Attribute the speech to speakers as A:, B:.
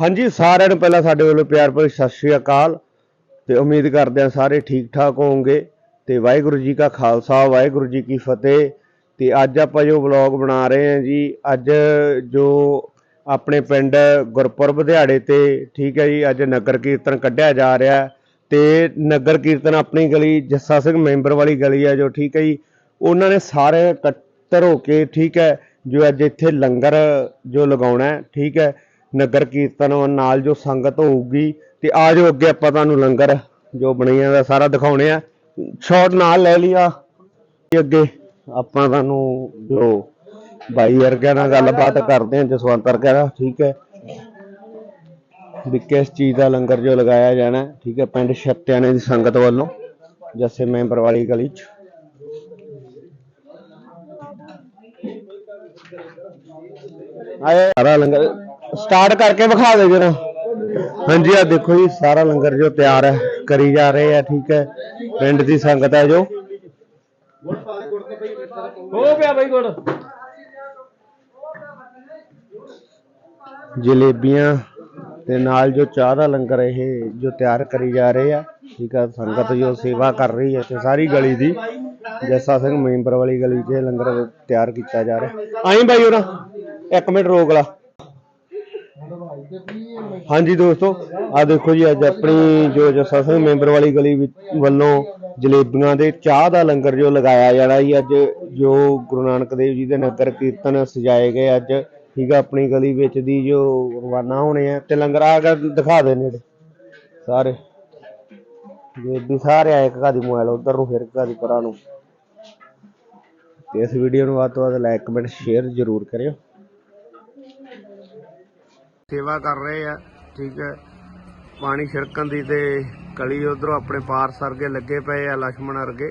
A: ਹਾਂਜੀ, ਸਾਰਿਆਂ ਨੂੰ ਪਹਿਲਾਂ ਸਾਡੇ ਵੱਲੋਂ ਪਿਆਰ ਭਰੀ ਸਤਿ ਸ਼੍ਰੀ ਅਕਾਲ ਤੇ ਉਮੀਦ ਕਰਦੇ ਹਾਂ ਸਾਰੇ ਠੀਕ ਠਾਕ ਹੋਵੋਗੇ ਤੇ ਵਾਹਿਗੁਰੂ ਜੀ ਕਾ ਖਾਲਸਾ, ਵਾਹਿਗੁਰੂ ਜੀ ਕੀ ਫਤਿਹ। ਤੇ ਅੱਜ ਆਪਾਂ ਜੋ ਵਲੌਗ ਬਣਾ ਰਹੇ ਹਾਂ ਜੀ, ਅੱਜ ਜੋ ਆਪਣੇ ਪਿੰਡ ਗੁਰਪੁਰਬ ਦਿਹਾੜੇ ਤੇ, ਠੀਕ ਹੈ ਜੀ, ਅੱਜ ਨਗਰ ਕੀਰਤਨ ਕੱਢਿਆ ਜਾ ਰਿਹਾ ਹੈ ਤੇ ਨਗਰ ਕੀਰਤਨ ਆਪਣੀ ਗਲੀ, ਜੱਸਾ ਸਿੰਘ ਮੈਂਬਰ ਵਾਲੀ ਗਲੀ ਹੈ ਜੋ, ਠੀਕ ਹੈ ਜੀ, ਉਹਨਾਂ ਨੇ ਸਾਰੇ ਇਕੱਤਰ ਹੋ ਕੇ, ਠੀਕ ਹੈ, ਜੋ ਅੱਜ ਇੱਥੇ ਲੰਗਰ ਜੋ ਲਗਾਉਣਾ ਠੀਕ ਹੈ ਨਗਰ ਕੀਰਤਨ ਨਾਲ ਜੋ ਸੰਗਤ ਹੋਊਗੀ ਤੇ ਆ ਜਾਓ ਅੱਗੇ ਆਪਾਂ ਤੁਹਾਨੂੰ ਲੰਗਰ ਜੋ ਬਣਿਆ ਦਾ ਸਾਰਾ ਦਿਖਾਉਣੇ ਆ। ਸ਼ਾਟ ਨਾਲ ਲੈ ਲਿਆ ਅੱਗੇ ਆਪਾਂ ਤੁਹਾਨੂੰ ਜੋ ਬਾਈ ਵਰਗਿਆਂ ਨਾਲ ਗੱਲਬਾਤ ਕਰਦੇ ਹਾਂ ਜਸਵੰਤ ਵਰਗਿਆਂ ਨਾਲ, ਠੀਕ ਹੈ। ਵੀ ਕਿਸ ਚੀਜ਼ ਦਾ ਲੰਗਰ ਜੋ ਲਗਾਇਆ ਜਾਣਾ, ਠੀਕ ਹੈ, ਪਿੰਡ ਛੱਤਿਆਣੇ ਦੀ ਸੰਗਤ ਵੱਲੋਂ, ਜੱਸੇ ਮੈਂਬਰ ਵਾਲੀ ਗਲੀ 'ਚ। ਆਏ। ਸਾਰਾ ਲੰਗਰ ਸਟਾਰਟ ਕਰਕੇ ਵਿਖਾ ਦੇ ਜਰਾ। ਹਾਂਜੀ ਆ ਦੇਖੋ ਜੀ ਸਾਰਾ ਲੰਗਰ ਜੋ ਤਿਆਰ ਹੈ ਕਰੀ ਜਾ ਰਹੇ ਆ ਠੀਕ ਹੈ। ਪਿੰਡ ਦੀ ਸੰਗਤ ਹੈ ਜੋ।
B: ਹੋ ਪਿਆ ਬਾਈ ਗੁੜ।
A: ਜਲੇਬੀਆਂ ਤੇ ਨਾਲ ਜੋ ਚਾਹ ਦਾ ਲੰਗਰ ਇਹ ਜੋ ਤਿਆਰ ਕਰੀ ਜਾ ਰਹੇ ਆ ਠੀਕ ਆ ਸੰਗਤ ਜੋ ਸੇਵਾ ਕਰ ਰਹੀ ਹੈ ਤੇ ਸਾਰੀ ਗਲੀ ਦੀ ਜੱਸਾ ਸਿੰਘ ਮੈਂਬਰ ਵਾਲੀ ਗਲੀ 'ਚ ਇਹ ਲੰਗਰ ਤਿਆਰ ਕੀਤਾ ਜਾ ਰਿਹਾ। ਆਈ ਬਾਈ ਉਹਨਾਂ ਇੱਕ ਮਿੰਟ ਰੋਕ ਲਾ। ਹਾਂਜੀ ਦੋਸਤੋ ਆ ਦੇਖੋ ਜੀ, ਅੱਜ ਆਪਣੀ ਜੋ ਜੱਸਾ ਸਿੰਘ ਮੈਂਬਰ ਵਾਲੀ ਗਲੀ ਵਿੱਚ ਵੱਲੋਂ ਜਲੇਬੀਆਂ ਦੇ ਚਾਹ ਦਾ ਲੰਗਰ ਜੋ ਲਗਾਇਆ ਜਾਣਾ ਜੀ, ਅੱਜ ਜੋ ਗੁਰੂ ਨਾਨਕ ਦੇਵ ਜੀ ਦੇ ਨਗਰ ਕੀਰਤਨ ਸਜਾਏ ਗਏ ਅੱਜ, ਠੀਕ ਆ, ਆਪਣੀ ਗਲੀ ਵਿੱਚ ਦੀ ਜੋ ਰਵਾਨਾ ਹੋਣੇ ਆ, ਤੇ ਲੰਗਰ ਆ ਕੇ ਦਿਖਾ ਦੇ ਨੇੜੇ। ਸਾਰੇ। ਜਲੇਬੀ ਸਾਰੇ ਆਏ ਇੱਕ ਘਾਦੀ ਮੋਬਾਈਲ, ਉਧਰ ਨੂੰ ਫਿਰ ਘਾਦੀ ਪਰਾਂ ਨੂੰ। ਤੇ ਇਸ ਵੀਡੀਓ ਨੂੰ ਵੱਧ ਤੋਂ ਵੱਧ ਲਾਈਕ ਕਮੈਂਟ ਸ਼ੇਅਰ ਜ਼ਰੂਰ ਕਰਿਓ। ਸੇਵਾ ਕਰ ਰਹੇ ਆ, ਠੀਕ ਹੈ। ਪਾਣੀ ਛਿੜਕਣ ਦੀ ਤੇ ਕਲੀ ਉਧਰੋਂ ਆਪਣੇ ਪਾਰਸ ਅਰਗੇ ਲੱਗੇ ਪਏ ਆ ਲక్ష్మణ ਅਰਗੇ